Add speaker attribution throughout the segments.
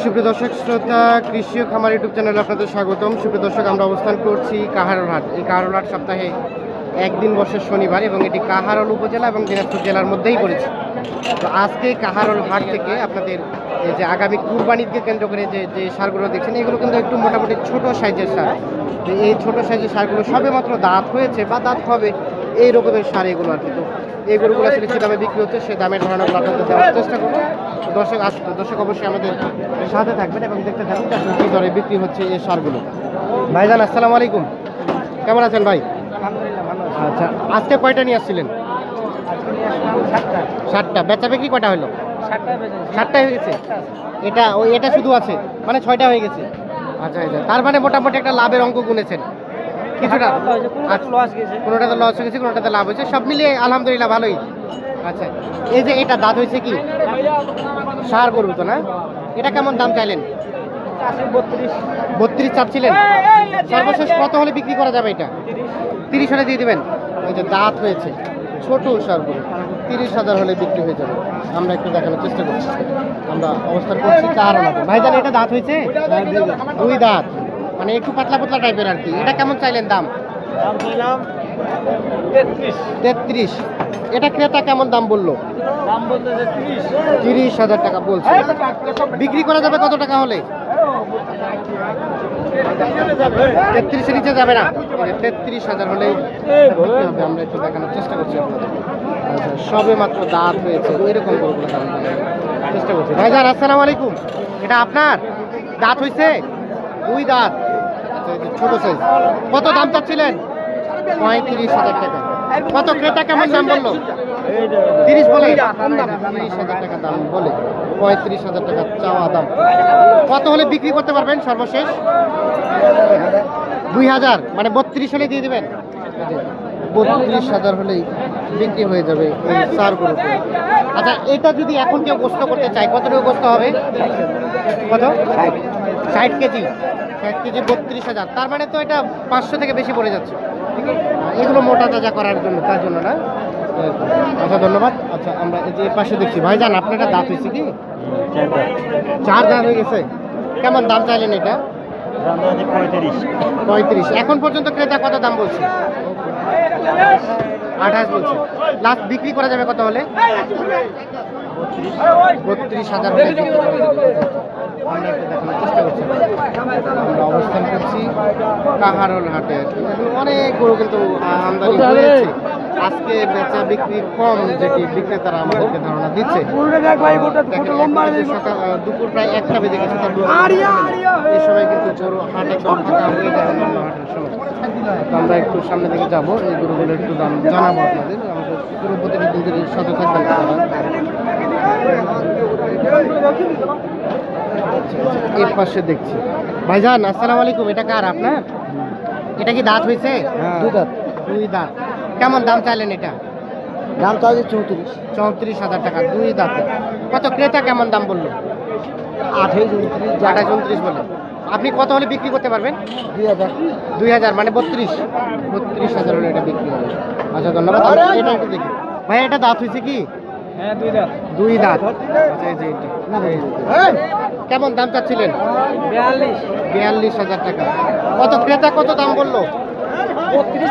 Speaker 1: সুপ্রিয় দর্শক, শ্রোতা, কৃষি ও খামার ইউটিউব চ্যানেলে আপনাদের স্বাগতম। সুপ্রিয় দর্শক, আমরা অবস্থান করছি কাহারোল হাট এই কাহারোল হাট সপ্তাহে একদিন বসে শনিবার এবং এটি কাহারোল উপজেলা এবং দিনাজপুর জেলার মধ্যেই পড়েছে। তো আজকে কাহারোল হাট থেকে আপনাদের যে আগামী কুরবানিকে কেন্দ্র করে যে যে সারগুলো দেখছেন, এগুলো কিন্তু একটু মোটামুটি ছোট সাইজের সার। এই ছোট সাইজের সারগুলো সবে মাত্র দাঁত হয়েছে বা দাঁত হবে এই রকমের সার এগুলো আর কি। তো এই গরুগুলো আসলে কী দামে বিক্রি হচ্ছে, সে দামের ধারণাগুলো আপনাদের দেওয়ার চেষ্টা করব। দর্শক আসতো দর্শক অবশ্যই আমাদের সাথে থাকবেন এবং দেখতে থাকুন যে আসলে কী দরে বিক্রি হচ্ছে এই সারগুলো। ভাইজান, আসসালামু আলাইকুম। কেমন আছেন ভাই? আচ্ছা আজকে কয়টা নিয়ে আসছিলেন? ষাটটা বেচা বিক্রি কয়টা হলো? ষাটটা হয়ে গেছে? এটা ওই এটা শুধু আছে? মানে ছয়টা হয়ে গেছে? আচ্ছা আচ্ছা। তার মানে মোটামুটি একটা লাভের অঙ্ক গুনেছেন। কিছুটা আচ্ছা, কোনোটাতে লস হয়ে গেছে কোনোটাতে লাভ হয়েছে সব মিলিয়ে আলহামদুলিল্লাহ ভালোই। আচ্ছা এই যে এটা দাঁত হয়েছে কি? সার গরু তো না? এটা কেমন দাম চাইলেন? বত্রিশ চাচ্ছিলেন। সর্বশেষ কত হলে বিক্রি করা যাবে এটা? তিরিশ হলে দিয়ে দিবেন। ওই যে দাঁত হয়েছে ছোট সার গরু। তিরিশ হাজার হলে বিক্রি হয়ে যাবে। আমরা একটু দেখানোর চেষ্টা করছি। আমরা অবস্থান করছি কারণাতে ভাইজান এটা দাঁত হয়েছে? দুই দাঁত। মানে একটু পাতলা পাতলা টাইপের আর কি। এটা কেমন চাইলেন দাম? তেত্রিশ। এটা ক্রেতা কেমন দাম বলল? তিরিশ। হাজার টাকা বলছে। বিক্রি। করা যাবে কত টাকা হলে? তেত্রিশের নিচে যাবে না। তেত্রিশ হাজার বিক্রি হবে আমরা একটু দেখানোর চেষ্টা করছি আপনাদের। আচ্ছা সবে মাত্র দাঁত হয়েছে। এরকম চেষ্টা করছি। ভাইজান আসসালামু আলাইকুম। এটা আপনার? দাঁত হয়েছে দুই দাঁত। ছোট সাইজ কত দাম চাচ্ছিলেন? পঁয়ত্রিশ হাজার টাকা। কত ক্রেতা কেমন দাম বলল? তিরিশ বলে। তিরিশ হাজার টাকা দাম বলে। পঁয়ত্রিশ হাজার টাকা চাওয়া দাম। কত হলে বিক্রি করতে পারবেন সর্বশেষ? দুই হাজার। মানে বত্রিশ হলে দিয়ে দিবেন। বত্রিশ হাজার হলেই বিক্রি হয়ে যাবে এই চার আচ্ছা এটা যদি এখন কেউ গোস্ত করতে চায় কতটুকু গোস্ত হবে? কত? ষাট কেজি। ষাট কেজি বত্রিশ হাজার। তার মানে তো এটা পাঁচশো থেকে বেশি পড়ে যাচ্ছে। এগুলো মোটা তাজা করার জন্য, তার জন্য না? আচ্ছা ধন্যবাদ। আচ্ছা আমরা এই যে পাশে দেখছি। ভাইজান, আপনারা দাঁত হয়েছে কি? চার দাঁত হয়ে গেছে। কেমন দাম চাইলেন এটা? পঁয়ত্রিশ। এখন পর্যন্ত ক্রেতা কত দাম বলছে? আঠাশ বলছে। লাস্ট বিক্রি করা যাবে কত হলে? বত্রিশ হাজার। আমরা একটু দেখানোর চেষ্টা করছি। আমরা অবস্থান করছি কাহারোল হাটে। অনেক গরু কিন্তু আমদানি হয়েছে। আজকে বেচা বিক্রি কম যেটি বিক্রেতারা আমাদেরকে ধারণা দিচ্ছে। দুপুর প্রায় একটা বেজে গেছে এই সময় কিন্তু গরু হাট একদম ফাঁকা হয়ে হাটের সময়। আমরা একটু সামনে দিকে যাব। এই গরুগুলো একটু দাম জানাব আপনাদের। পুরো প্রতিনিধিদের সাথে থাকবেন এর পাশে দেখছি। ভাইজান আসসালামু আলাইকুম। এটা কার আপনার? এটা কি দাঁত হয়েছে
Speaker 2: দুই দাঁত।
Speaker 1: দুই দাঁত। কেমন দাম চাইলেন এটা?
Speaker 2: দাম চাইছে চৌত্রিশ।
Speaker 1: চৌত্রিশ হাজার টাকা দুই দাঁতে। কত ক্রেতা কেমন দাম বলল?
Speaker 2: আঠাইশ উনত্রিশ
Speaker 1: আঠাশ উনত্রিশ বলে। আপনি কত হলে বিক্রি করতে পারবেন?
Speaker 2: দুই হাজার।
Speaker 1: দুই হাজার মানে বত্রিশ। বত্রিশ হাজার হলে এটা বিক্রি হবে। আচ্ছা ধন্যবাদ। এটা একটু দেখি। ভাই এটা দাঁত হয়েছে কি?
Speaker 2: হ্যাঁ দুই দাঁত।
Speaker 1: দুই দাঁত। আচ্ছা এই যে এটা। এই যে। কেমন দাম চাচ্ছিলেন?
Speaker 2: বিয়াল্লিশ।
Speaker 1: বিয়াল্লিশ হাজার টাকা। কত ক্রেতা কত দাম বলল?
Speaker 2: ছত্রিশ।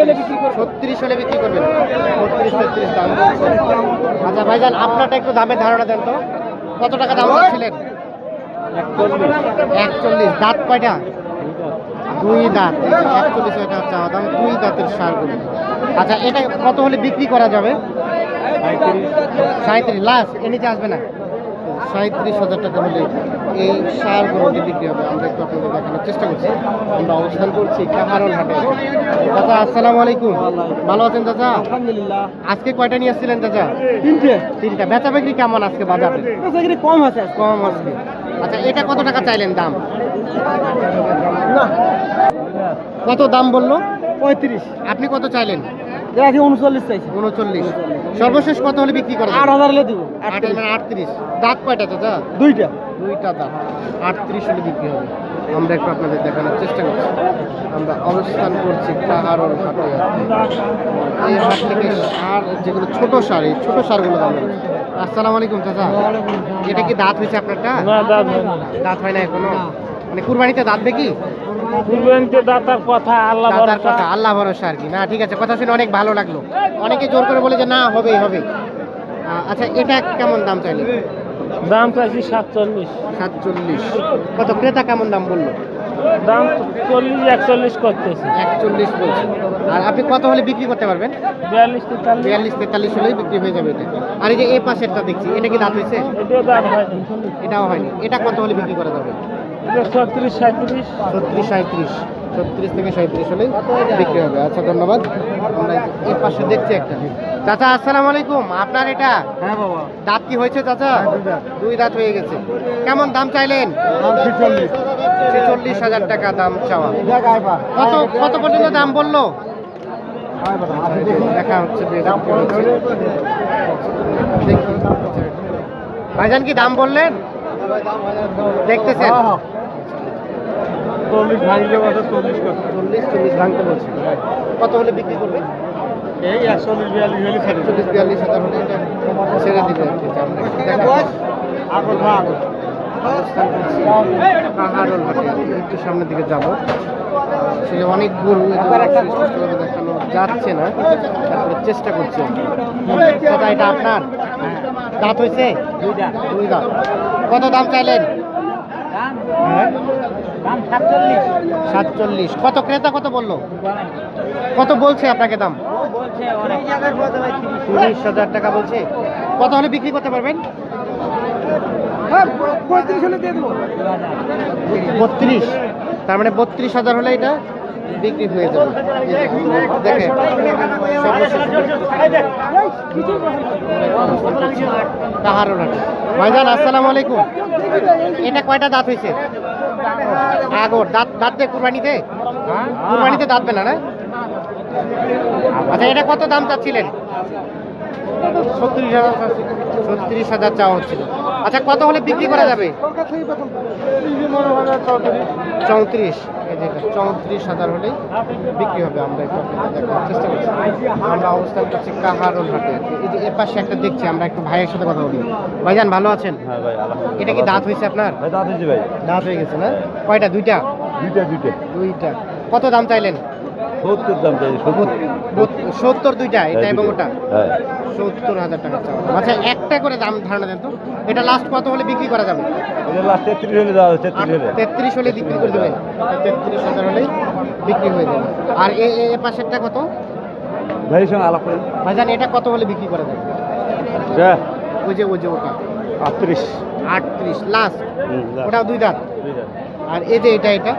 Speaker 2: হলে বিক্রি করব।
Speaker 1: ছত্রিশ হলে বিক্রি করবেন। বত্রিশ তেত্রিশ দাম। আচ্ছা ভাইজান আপনারটা একটু দামের ধারণা দেন তো। কত টাকা দাম চাচ্ছিলেন? একচল্লিশ। দাঁত কয়টা? দুই দাঁত। একচল্লিশ টাকা চাওয়া দাম। দুই দাঁতের সারগুলো। আচ্ছা এটা কত হলে বিক্রি করা যাবে? সাঁত্রিশ লাস্ট, এ নিচে আসবে না? সাঁত্রিশ হাজার টাকা হলে এই সার সারগুলোটি বিক্রি হবে। আমরা একটু আপনাদের দেখানোর চেষ্টা করছি। আমরা অবস্থান করছি কাহারল হাটে। চাচা আসসালামু আলাইকুম। ভালো আছেন চাচা?
Speaker 2: আলহামদুলিল্লাহ।
Speaker 1: আজকে কয়টা নিয়ে আসছিলেন চাচা?
Speaker 2: তিনটে।
Speaker 1: তিনটা। বেচা বিক্রি কেমন আজকে বাজারে?
Speaker 2: কম আছে
Speaker 1: কম আজকে আচ্ছা এটা কত টাকা চাইলেন দাম? কত দাম বলল?
Speaker 2: পঁয়ত্রিশ।
Speaker 1: আপনি কত চাইলেন?
Speaker 2: দেখি উনচল্লিশ চাইছে।
Speaker 1: উনচল্লিশ। সর্বশেষ কত হলে বিক্রি করা
Speaker 2: আট হাজার হলে দিব।
Speaker 1: আট মানে আটত্রিশ। দাঁত কয়টা
Speaker 2: দুইটা।
Speaker 1: দুইটা দাঁত। আটত্রিশ হলে বিক্রি হবে। আমরা একটু আপনাদের দেখানোর চেষ্টা করছি। আমরা অবস্থান করছি কাহারল হাটে। এই হাট থেকে সার যেগুলো ছোট সার এই ছোট সারগুলো দাম আসসালামু আলাইকুম চাচা। এটা কি দাঁত হয়েছে আপনারটা?
Speaker 2: দাঁত হয় না
Speaker 1: এখনও? মানে কুরবানিতে দাঁত দেখি?
Speaker 2: কুরবানিতে দাতার কথা আল্লাহ ভরসা।
Speaker 1: কথা আল্লাহ ভরসা আর কি। না ঠিক আছে কথা শুনে অনেক ভালো লাগল। অনেকে জোর করে বলে যে না হবেই হবে আচ্ছা এটা কেমন দাম চাইলে
Speaker 2: দাম চাইছি সাতচল্লিশ।
Speaker 1: সাতচল্লিশ। কত? ক্রেতা কেমন দাম বলল?
Speaker 2: দাম চল্লিশ একচল্লিশ করতেছে।
Speaker 1: একচল্লিশ বলছে। আর আপনি কত হলে বিক্রি করতে পারবেন?
Speaker 2: বিয়াল্লিশ তেতাল্লিশ।
Speaker 1: বিয়াল্লিশ তেতাল্লিশ হলেই বিক্রি হয়ে যাবে এটা। আর এই যে এই পাশেরটা দেখছি এটা কি দাঁত হয়েছে?
Speaker 2: এটাও দাম হয়নি।
Speaker 1: এটাও হয়নি। এটা কত হলে বিক্রি করা যাবে?
Speaker 2: ছত্রিশ সাঁত্রিশ
Speaker 1: ছত্রিশ সাঁত্রিশ ছত্রিশ থেকে সাঁত্রিশ হলেই বিক্রি হবে। আচ্ছা ধন্যবাদ। আমরা এই পাশে দেখছি একটা। চাচা আসসালামু আলাইকুম। আপনার এটা?
Speaker 2: হ্যাঁ বাবা।
Speaker 1: দাঁত কি হয়েছে চাচা? দুই দাঁত। হয়ে গেছে। কেমন দাম চাইলেন? ছেচল্লিশ। হাজার টাকা দাম চাওয়া। কত কত পর্যন্ত দাম বলল? দেখা হচ্ছে। ভাইজান কি দাম বললেন? দেখতেছেন?
Speaker 2: চল্লিশ ভাঙলে কথা চল্লিশ
Speaker 1: চল্লিশ চল্লিশ ভাঙতে বলছে। কত হলে বিক্রি করবে?
Speaker 2: এই একচল্লিশ বিয়াল্লিশ হলে ছেড়ে
Speaker 1: চল্লিশ বিয়াল্লিশ হাজার হলে ছেড়ে দিবে আর কি। আমরা একটু
Speaker 2: আগর না আগর
Speaker 1: পাহাড়ল হাটে একটু সামনের দিকে যাব। আসলে অনেক গরু দেখানো যাচ্ছে না তারপরে চেষ্টা করছে এটা আপনার? দাঁত হয়েছে?
Speaker 2: দুইটা।
Speaker 1: দুই দাঁত কত দাম চাইলেন? হ্যাঁ।
Speaker 2: সাতচল্লিশ।
Speaker 1: কত ক্রেতা কত বলল? কত বলছে আপনাকে দাম? তিরিশ হাজার টাকা বলছে। কত হলে বিক্রি করতে পারবেন?
Speaker 2: পঁয়ত্রিশ হলে দিয়ে দেবো।
Speaker 1: বত্রিশ। তার মানে বত্রিশ হাজার হলে এটা বিক্রি হয়ে যাবে। দেখে ভাইজান আসসালামু আলাইকুম। এটা কয়টা দাঁত হয়েছে আগর দাঁত দাঁত দিয়ে কুরবানিতে? কুরবানিতে দাঁত বেলা না? আচ্ছা এটা কত দাম চাচ্ছিলেন? ছত্রিশ হাজার ছত্রিশ হাজার চাওয়া হচ্ছিল। আচ্ছা কত হলে বিক্রি করা যাবে? চৌত্রিশ। চৌত্রিশ হাজার হলেই বিক্রি হবে আমরা একটু দেখানোর চেষ্টা করছি। আমরা অবস্থান করছি কাহারোল হাটে। এই যে এর পাশে একটা দেখছি আমরা একটু ভাইয়ের সাথে কথা বলি। ভাইজান ভালো আছেন?
Speaker 3: হ্যাঁ
Speaker 1: এটা কি দাঁত হয়েছে আপনার?
Speaker 3: দাঁত হয়েছে ভাই।
Speaker 1: দাঁত হয়ে গেছে না? কয়টা? দুইটা?
Speaker 3: দুইটা দুইটা।
Speaker 1: দুইটা। কত দাম চাইলেন?
Speaker 3: সত্তর দাম চাই সত্তর।
Speaker 1: দুইটা এটা এবং ওটা সত্তর হাজার টাকা চাওয়া। আচ্ছা একটা করে দাম ধারণা দেন তো? এটা লাস্ট কত হলে বিক্রি করা যাবে?
Speaker 3: এটা লাস্ট তেত্রিশ হলে দেওয়া তেত্রিশ হলে।
Speaker 1: তেত্রিশ হলে বিক্রি করে দেবেন। তেত্রিশ হাজার হলেই বিক্রি হয়ে যাবে। আর এ এ- পাশেরটা কত?
Speaker 3: ভাইয়ের সঙ্গে আলাপ করেন
Speaker 1: ভাইজান এটা কত হলে বিক্রি করা যাবে?
Speaker 3: হ্যাঁ
Speaker 1: ওই যে ওই যে ওটা।
Speaker 3: আটত্রিশ।
Speaker 1: আটত্রিশ লাস্ট ওটাও দুই দাঁত? আর এই যে এটা এটা?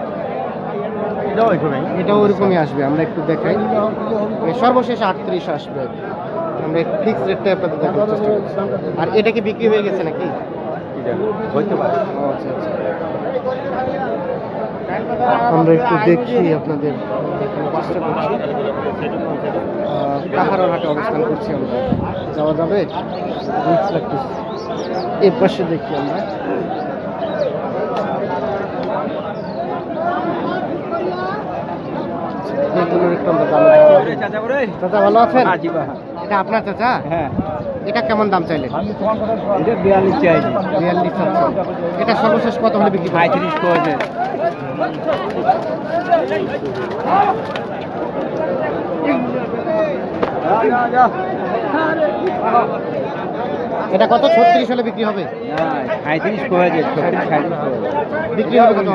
Speaker 3: এটাও
Speaker 1: ওরকমই আসবে আমরা একটু দেখাই। সর্বশেষ আটত্রিশ আসবে। আমরা ফিক্স রেটটা আপনাদের দেখার চেষ্টা করছি আর এটা কি বিক্রি হয়ে গেছে নাকি?
Speaker 3: হইতে পারে
Speaker 1: ও, আচ্ছা আচ্ছা। আমরা একটু দেখি আপনাদের দেখানোর চেষ্টা করছি। কাহারোর হাটে অবস্থান করছি আমরা। যাওয়া যাবে? এর পাশে দেখি আমরা। দাম চাচা ভালো আছেন? এটা আপনার চাচা?
Speaker 2: হ্যাঁ।
Speaker 1: এটা কেমন দাম চাইলেন?
Speaker 2: এটা বিয়াল্লিশ চাইছি
Speaker 1: বিয়াল্লিশ চাচ্ছেন। এটা সর্বশেষ কত হলে বিক্রি?
Speaker 2: পঁয়ত্রিশ করেছে।
Speaker 1: এটা কত? ছত্রিশ হলে বিক্রি হবে?
Speaker 2: সাঁত্রিশ ছত্রিশ
Speaker 1: বিক্রি হবে কত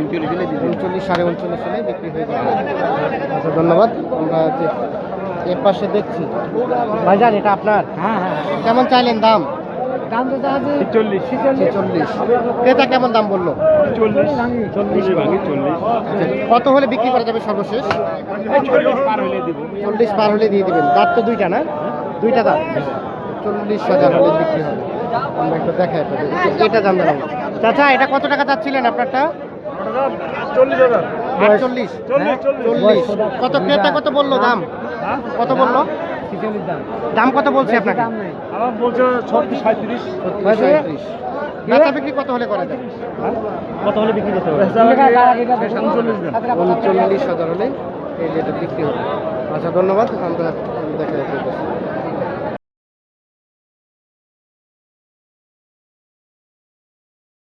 Speaker 2: উনচল্লিশ হলে
Speaker 1: উনচল্লিশ সাড়ে উনচল্লিশ হলে বিক্রি হয়ে যাবে। আচ্ছা ধন্যবাদ। আমরা এর পাশে দেখছি। ভাইজান এটা আপনার?
Speaker 2: হ্যাঁ হ্যাঁ
Speaker 1: কেমন চাইলেন দাম?
Speaker 2: দাম তো আছে চল্লিশ
Speaker 1: চল্লিশ ক্রেতা কেমন দাম বলল?
Speaker 2: চল্লিশ চল্লিশ ভাঙি চল্লিশ
Speaker 1: আচ্ছা, কত হলে বিক্রি করা যাবে সর্বশেষ?
Speaker 2: চল্লিশ পার হলে
Speaker 1: চল্লিশ পার হলে দিয়ে দিবেন। দাঁত তো দুইটা না? দুইটা দাঁত? চল্লিশ হাজার হলে বিক্রি হবে। আমরা একটু দেখাই এটা জানতে চাচা এটা কত টাকা চাচ্ছিলেন আপনারটা?
Speaker 2: চল্লিশ হাজার।
Speaker 1: আটচল্লিশ চল্লিশ কত ক্রেতা কত বলল দাম? কত বলল?
Speaker 2: দাম।
Speaker 1: কত বলছে আপনাকে?
Speaker 2: আমার বলছে ছত্রিশ সাঁত্রিশ
Speaker 1: সাঁইত্রিশ। বেচা বিক্রি কত হলে করা যাবে
Speaker 2: কত হলে বিক্রি করতে হবে?
Speaker 1: উনচল্লিশ হাজার হলে এই যেটা বিক্রি হবে। আচ্ছা ধন্যবাদ। আমরা দেখা যাচ্ছে।